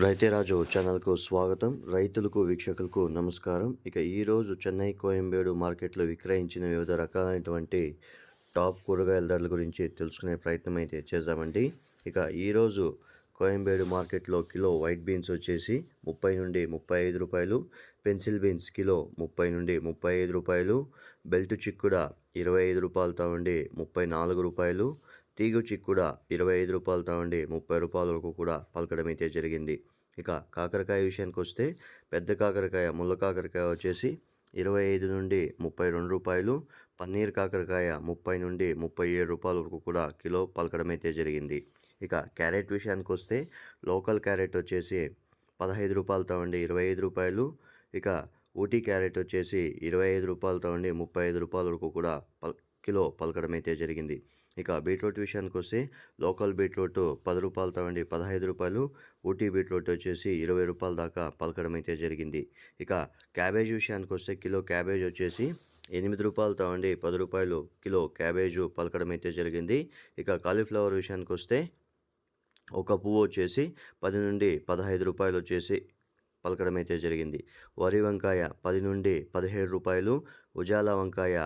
రైతేరాజు ఛానల్కు స్వాగతం. రైతులకు వీక్షకులకు నమస్కారం. ఇక ఈరోజు చెన్నై కోయంబేడు మార్కెట్లో విక్రయించిన వివిధ రకాలైనటువంటి టాప్ కూరగాయల ధరల గురించి తెలుసుకునే ప్రయత్నం అయితే చేద్దామండి. ఇక ఈరోజు కోయంబేడు మార్కెట్లో కిలో వైట్ బీన్స్ వచ్చేసి ముప్పై నుండి ముప్పై ఐదు రూపాయలు పెన్సిల్ బీన్స్ కిలో ముప్పై నుండి ముప్పై ఐదు రూపాయలు బెల్ట్ చిక్కుడ ఇరవై ఐదు రూపాయలతో ఉండి ముప్పై నాలుగు రూపాయలు తీగు కూడా ఇరవై ఐదు రూపాయలతో ఉండి ముప్పై రూపాయల వరకు కూడా పలకడం అయితే జరిగింది. ఇక కాకరకాయ విషయానికి వస్తే పెద్ద కాకరకాయ ముళ్ళ కాకరకాయ వచ్చేసి ఇరవై ఐదు నుండి ముప్పై రెండు రూపాయలు పన్నీర్ కాకరకాయ ముప్పై నుండి ముప్పై ఏడు రూపాయల వరకు కూడా కిలో పలకడం అయితే జరిగింది. ఇక క్యారెట్ విషయానికి వస్తే లోకల్ క్యారెట్ వచ్చేసి పదహైదు రూపాయలతో ఉండి ఇరవై ఐదు రూపాయలు ఇక ఊటీ క్యారెట్ వచ్చేసి ఇరవై ఐదు రూపాయలతో ఉండి ముప్పై ఐదు రూపాయల వరకు కూడా పల్ కిలో పలకడం అయితే జరిగింది. ఇక బీట్రూట్ విషయానికి వస్తే లోకల్ బీట్రూట్ పది రూపాయలతో ఉండి పదహైదు రూపాయలు. ఊటీ బీట్రూట్ వచ్చేసి ఇరవై రూపాయల దాకా పలకడం అయితే జరిగింది. ఇక క్యాబేజ్ విషయానికి వస్తే కిలో క్యాబేజ్ వచ్చేసి ఎనిమిది రూపాయలతో ఉండి పది రూపాయలు కిలో క్యాబేజు పలకడం అయితే జరిగింది. ఇక కాలీఫ్లవర్ విషయానికి వస్తే ఒక పువ్వు వచ్చేసి పది నుండి పదహైదు రూపాయలు వచ్చేసి పలకడం అయితే జరిగింది. వరి వంకాయ పది నుండి పదిహేడు రూపాయలు ఉజాల వంకాయ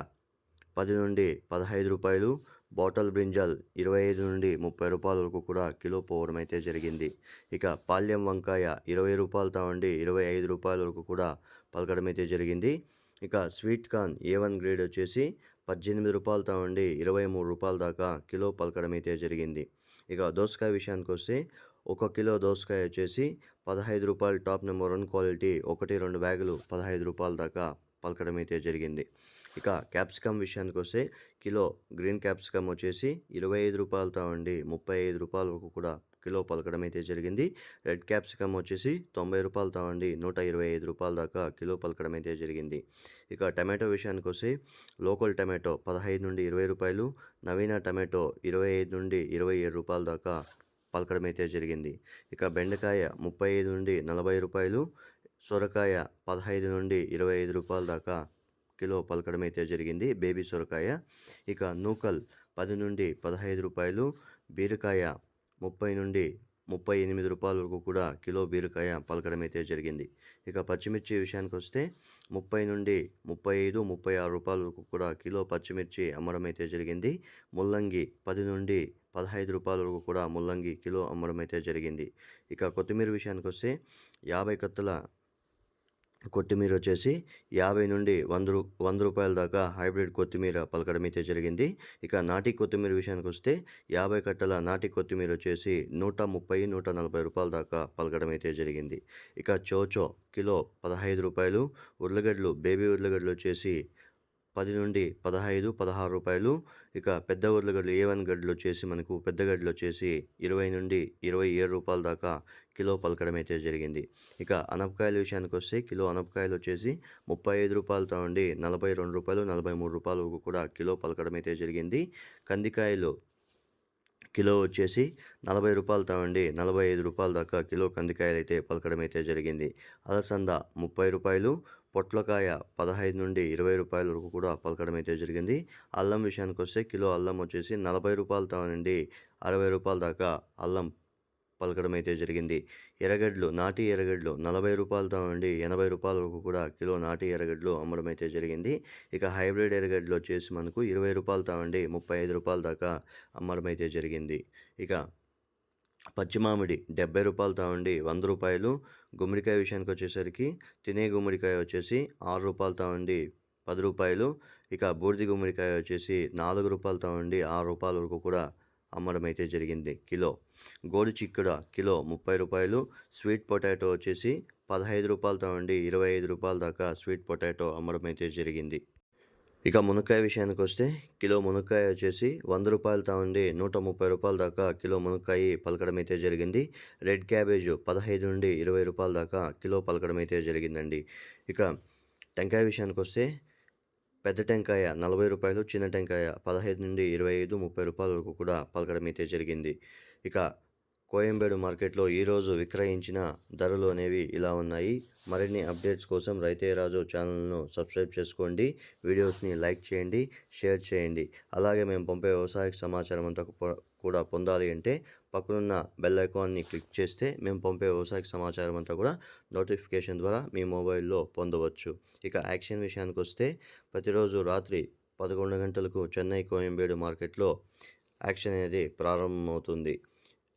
పది నుండి పదహైదు రూపాయలు బాటల్ బ్రింజాల్ ఇరవై ఐదు నుండి ముప్పై రూపాయల వరకు కూడా కిలో పోవడం అయితే జరిగింది. ఇక పాల్యం వంకాయ ఇరవై రూపాయలతో ఉండి ఇరవై ఐదు రూపాయల వరకు కూడా పలకడం అయితే జరిగింది. ఇక sweet corn A one grade వచ్చేసి పద్దెనిమిది రూపాయలతో ఉండి ఇరవై మూడు రూపాయల దాకా కిలో పలకడం అయితే జరిగింది. ఇక దోసకాయ విషయానికి వస్తే ఒక కిలో దోసకాయ వచ్చేసి పదహైదు రూపాయలు టాప్ నెంబర్ వన్ క్వాలిటీ ఒకటి రెండు బ్యాగులు పదహైదు రూపాయల దాకా పలకడం అయితే జరిగింది. ఇక క్యాప్సికమ్ విషయానికి వస్తే కిలో గ్రీన్ క్యాప్సికమ్ వచ్చేసి ఇరవై ఐదు రూపాయలతో ఉండి ముప్పై ఐదు రూపాయల వరకు కూడా కిలో పలకడం అయితే జరిగింది. రెడ్ క్యాప్సికమ్ వచ్చేసి తొంభై రూపాయలతో ఉండి నూట ఇరవై ఐదు రూపాయల దాకా కిలో పలకడం అయితే జరిగింది. ఇక టమాటో విషయానికి వస్తే లోకల్ టమాటో పదహైదు నుండి ఇరవై రూపాయలు నవీన టమాటో ఇరవై ఐదు నుండి ఇరవై ఏడు రూపాయల దాకా పలకడం అయితే జరిగింది. ఇక బెండకాయ ముప్పై ఐదు నుండి నలభై రూపాయలు సొరకాయ పదహైదు నుండి ఇరవై ఐదు రూపాయల దాకా కిలో పలకడం అయితే జరిగింది. బేబీ సొరకాయ ఇక నూకల్ పది నుండి పదహైదు రూపాయలు బీరకాయ ముప్పై నుండి ముప్పై ఎనిమిది రూపాయల వరకు కూడా కిలో బీరకాయ పలకడం అయితే జరిగింది. ఇక పచ్చిమిర్చి విషయానికి వస్తే ముప్పై నుండి ముప్పై ఐదు ముప్పై ఆరు రూపాయల వరకు కూడా కిలో పచ్చిమిర్చి అమ్మడం అయితే జరిగింది. ముల్లంగి పది నుండి పదహైదు రూపాయల వరకు కూడా ముల్లంగి కిలో అమ్మడం అయితే జరిగింది. ఇక కొత్తిమీర విషయానికి వస్తే యాభై కత్తుల కొత్తిమీర వచ్చేసి యాభై నుండి వంద రూ వంద రూపాయల దాకా హైబ్రిడ్ కొత్తిమీర పలకడం అయితే జరిగింది. ఇక నాటి కొత్తిమీర విషయానికి వస్తే యాభై కట్టల నాటి కొత్తిమీర వచ్చేసి నూట ముప్పై నూట నలభై రూపాయల దాకా పలకడం అయితే జరిగింది. ఇక చోచో కిలో పదహైదు రూపాయలు ఉర్లగడ్డలు బేబీ ఉర్లగడ్డలు వచ్చేసి పది నుండి పదహైదు పదహారు రూపాయలు. ఇక పెద్ద ఉర్లగడ్డలు ఏ వన్ గడ్డలు వచ్చేసి మనకు పెద్ద గడ్డలు వచ్చేసి ఇరవై నుండి ఇరవై ఏడు రూపాయల దాకా కిలో పలకడం అయితే జరిగింది. ఇక అనపకాయల విషయానికి వస్తే కిలో అనపకాయలు వచ్చేసి ముప్పై ఐదు రూపాయలతో ఉండి నలభై రెండు రూపాయలు నలభై మూడు రూపాయలు కూడా కిలో పలకడం అయితే జరిగింది. కందికాయలు కిలో వచ్చేసి నలభై రూపాయలతో ఉండి నలభై ఐదు రూపాయల దాకా కిలో కందికాయలు అయితే పలకడం అయితే జరిగింది. అలసంద ముప్పై రూపాయలు పొట్లకాయ పదహైదు నుండి ఇరవై రూపాయల వరకు కూడా పలకడం అయితే జరిగింది. అల్లం విషయానికి వస్తే కిలో అల్లం వచ్చేసి నలభై రూపాయలతో నుండి అరవై రూపాయల దాకా అల్లం పలకడం అయితే జరిగింది. ఎర్రగడ్డలు నాటి ఎర్రగడ్డలు నలభై రూపాయలతో నుండి ఎనభై రూపాయల వరకు కూడా కిలో నాటి ఎర్రగడ్డలు అమ్మడం అయితే జరిగింది. ఇక హైబ్రిడ్ ఎర్రగడ్డలు వచ్చేసి మనకు ఇరవై రూపాయలతో నుండి ముప్పై ఐదు రూపాయల దాకా అమ్మడం అయితే జరిగింది. ఇక పచ్చి మామిడి డెబ్బై రూపాయలతో ఉండి వంద రూపాయలు. గుమ్మడికాయ విషయానికి వచ్చేసరికి తినే గుమ్మడికాయ వచ్చేసి ఆరు రూపాయలతో ఉండి పది రూపాయలు. ఇక బూడిది గుమ్మడికాయ వచ్చేసి నాలుగు రూపాయలతో ఉండి ఆరు రూపాయల వరకు కూడా అమ్మడం అయితే జరిగింది. కిలో గోడు చిక్కుడ కిలో ముప్పై రూపాయలు. స్వీట్ పొటాటో వచ్చేసి పదహైదు రూపాయలతో ఉండి ఇరవై ఐదు రూపాయల దాకా స్వీట్ పొటాటో అమ్మడం అయితే జరిగింది. ఇక మునక్కాయ విషయానికి వస్తే కిలో మునక్కాయ వచ్చేసి వంద రూపాయలతో ఉండి నూట ముప్పై రూపాయల దాకా కిలో మునక్కాయ పలకడం అయితే జరిగింది. రెడ్ క్యాబేజ్ పదహైదు నుండి ఇరవై రూపాయల దాకా కిలో పలకడం అయితే జరిగిందండి. ఇక టెంకాయ విషయానికి వస్తే పెద్ద టెంకాయ నలభై రూపాయలు చిన్న టెంకాయ పదహైదు నుండి ఇరవై ఐదు ముప్పై రూపాయల వరకు కూడా పలకడం అయితే జరిగింది. ఇక కోయంబేడు మార్కెట్లో ఈరోజు విక్రయించిన ధరలు అనేవి ఇలా ఉన్నాయి. మరిన్ని అప్డేట్స్ కోసం రైతేరాజు ఛానల్ను సబ్స్క్రైబ్ చేసుకోండి. వీడియోస్ని లైక్ చేయండి షేర్ చేయండి. అలాగే మేము పంపే వ్యవసాయ సమాచారం అంతా కూడా పొందాలి అంటే పక్కనున్న బెల్ ఐకాన్ని క్లిక్ చేస్తే మేము పంపే వ్యవసాయ సమాచారం అంతా కూడా నోటిఫికేషన్ ద్వారా మీ మొబైల్లో పొందవచ్చు. ఇక యాక్షన్ విషయానికి వస్తే ప్రతిరోజు రాత్రి పదకొండు గంటలకు చెన్నై కోయంబేడు మార్కెట్లో యాక్షన్ అనేది ప్రారంభమవుతుంది.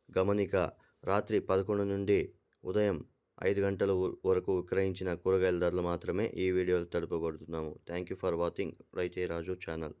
గమనిక రాత్రి పదకొండు నుండి ఉదయం ఐదు గంటల వరకు విక్రయించిన కూరగాయల ధరలు మాత్రమే ఈ వీడియోలో తెలుపబడుతున్నాము. Thank you for watching. Raithe Raju channel.